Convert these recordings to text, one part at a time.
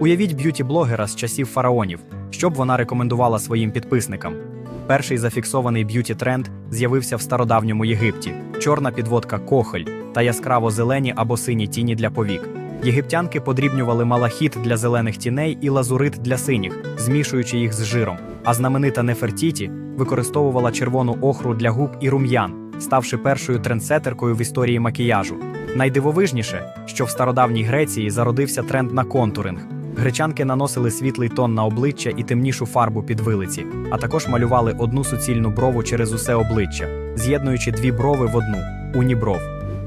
Уявіть б'юті-блогера з часів фараонів, що б вона рекомендувала своїм підписникам. Перший зафіксований б'юті-тренд з'явився в стародавньому Єгипті: чорна підводка кохоль та яскраво зелені або сині тіні для повік. Єгиптянки подрібнювали малахіт для зелених тіней і лазурит для синіх, змішуючи їх з жиром. А знаменита Нефертіті використовувала червону охру для губ і рум'ян, ставши першою трендсетеркою в історії макіяжу. Найдивовижніше, що в стародавній Греції зародився тренд на контуринг. Гречанки наносили світлий тон на обличчя і темнішу фарбу під вилиці, а також малювали одну суцільну брову через усе обличчя, з'єднуючи дві брови в одну унібров.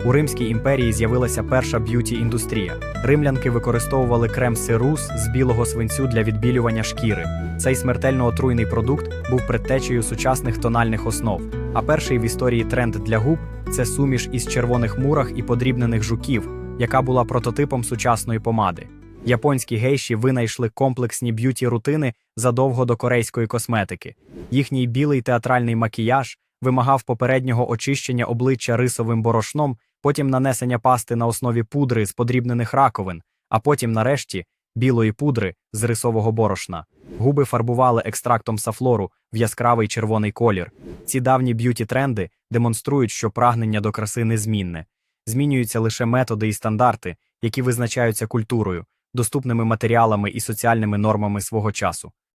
У Римській імперії з'явилася перша б'юті-індустрія. Римлянки використовували крем сирус з білого свинцю для відбілювання шкіри. Цей смертельно отруйний продукт був предтечею сучасних тональних основ. А перший в історії тренд для губ це суміш із червоних мурах і подрібнених жуків, яка була прототипом сучасної помади. Японські гейші винайшли комплексні б'юті-рутини задовго до корейської косметики. Їхній білий театральний макіяж вимагав попереднього очищення обличчя рисовим борошном, потім нанесення пасти на основі пудри з подрібнених раковин, а потім, нарешті, білої пудри з рисового борошна. Губи фарбували екстрактом сафлору в яскравий червоний колір. Ці давні б'юті-тренди демонструють, що прагнення до краси незмінне. Змінюються лише методи і стандарти, які визначаються культурою, доступними матеріалами і соціальними нормами свого часу.